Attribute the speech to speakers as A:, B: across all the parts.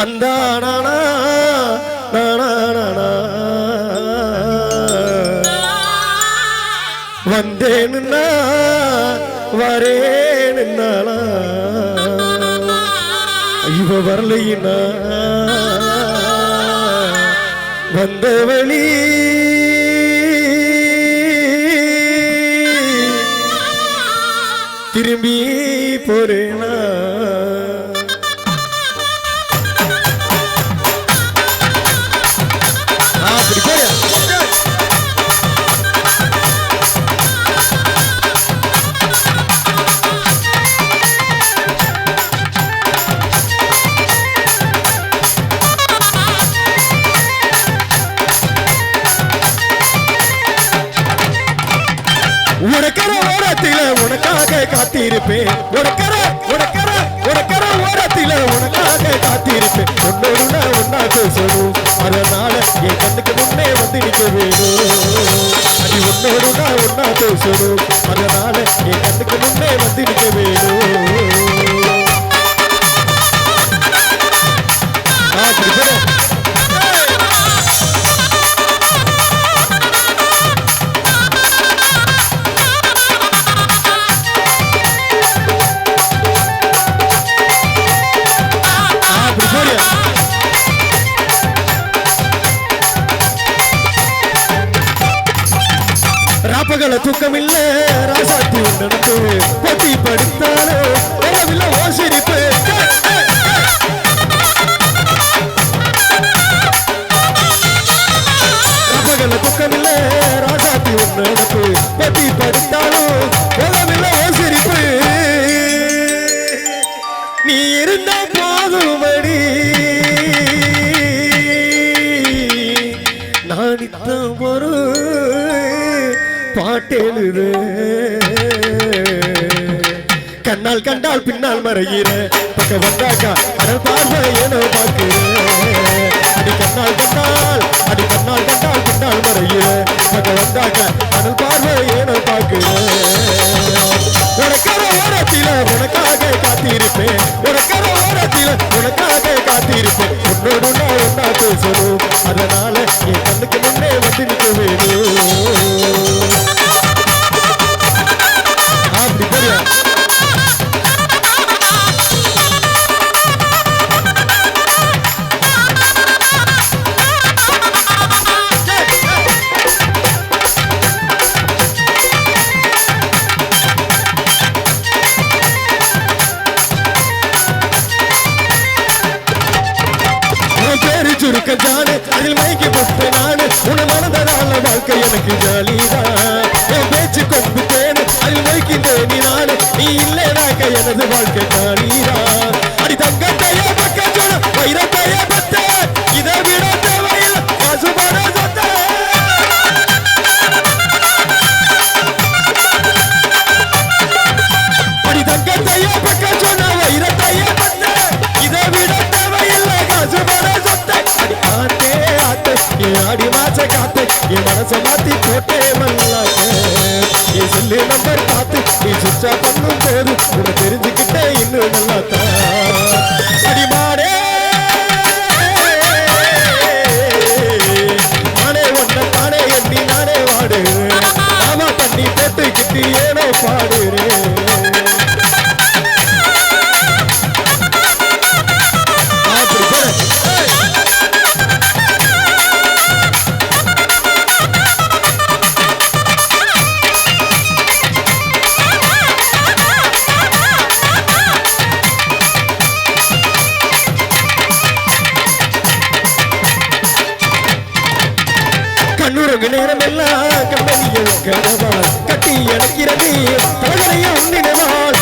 A: தந்தானா வந்தேன்னா வரேன்னா இவ வரலையினா வந்த வழி திரும்பி போறேனா? உனக்காக காத்திருப்பேன். உனக்கர உனக்கர உனக்கர ஓரத்தில உனக்காக காத்திருப்பேன். ஒன்னொரு நான் ஒன்னா பேசணும் அதனால என் கண்ணுக்கு முன்னே வந்து நிற்க வேணும் அது ஒன்னொரு நான் ஒன்னா பேசணும் ராப்பகல தூக்கமில்ல ராசாத்தி நடந்து போட்டி படுத்தாலே. உறவில்ல ஓசிரிப்பு ராப்பகல தூக்கமில்ல ராசாத்தி நடந்து போட்டி படுத்தாலும் உறவில்ல ஓசிரிப்பு நீ இருந்த போதுமடி. நான் இத்த ஒரு பாட்டெழுது. கண்ணால் கண்டால் பின்னால் மறைகிற பக்க வந்தாக்கா அடல் பார்வை ஏனோ பார்க்கிறேன் அடி கண்ணால் கண்டால் அடி கண்ணால் கண்டால் பின்னால் மறைகிற பக்க வந்தாக்கா அடல் பார்வை ஏனோ பார்க்கிறேன் உனக்காக உனக்காக காத்திருப்பேன். ஆஷா பண்ணும் பேரு உன்னை தெரிஞ்சுக்கிட்டே இன்னும் நல்லா அடிமாடே நானே ஒன்ன தானே எண்ணி நானே வாடு. ஆமா தண்ணி போட்டுக்கிட்டு ஏனோ பாடுறேன் கண்ணுறங்கு நேரம் எல்லாம் கம்பெனிய கனவால் கட்டி அணைக்கிறது தலகரைய உன்னினவால்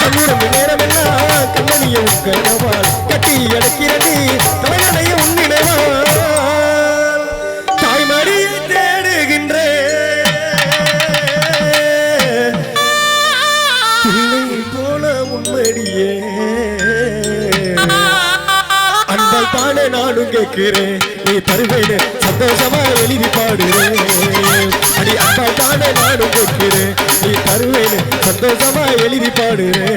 A: கண்ணுறங்கு நேரம் எல்லாம் கனவால் கேட்கிறேன் நீ தருவேன்னு சந்தோஷமா எழுதி பாடுறேன் அடி அப்பா தானே நானும் கேட்கிறேன் நீ தருவேன்னு சந்தோஷமா எழுதி பாடுறேன்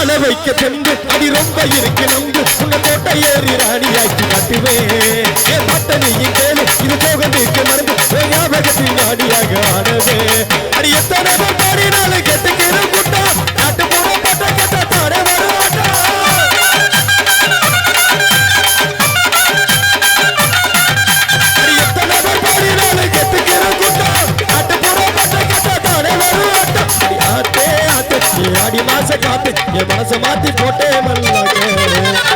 A: வாழ வைக்க சென்று அடி ரொம்ப இருக்கு நம்பு உங்க கோட்டை ஏறி ராணியாக்கி காட்டுவேன் என் பாட்ட நீ கேளு இது போக நீக்க மருந்து ஞாபகத்தின் ஆடியாக ஆனவே அடி எத்தனை பாடினாலும் என் மாத்தி போட்டே மல்லாக்க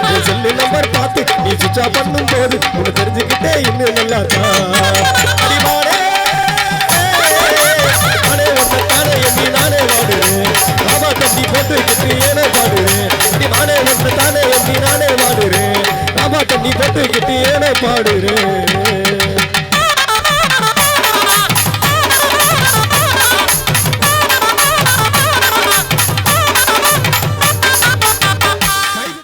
A: என் செல்லு நம்பர் பார்த்து நீ சுச்சா பண்ணும் போது உன்னை தெரிஞ்சுக்கிட்டே இன்னும் நல்லா அடி மாடே. நானே தானே எண்ணி நானே வாடுறேன் மாமா தட்டி போட்டு கிட்டி ஏனே பாடுறேன் அடி மானே தானே எண்ணி நானே வாடுறேன் மாமா போட்டு ஏனே பாடுறேன்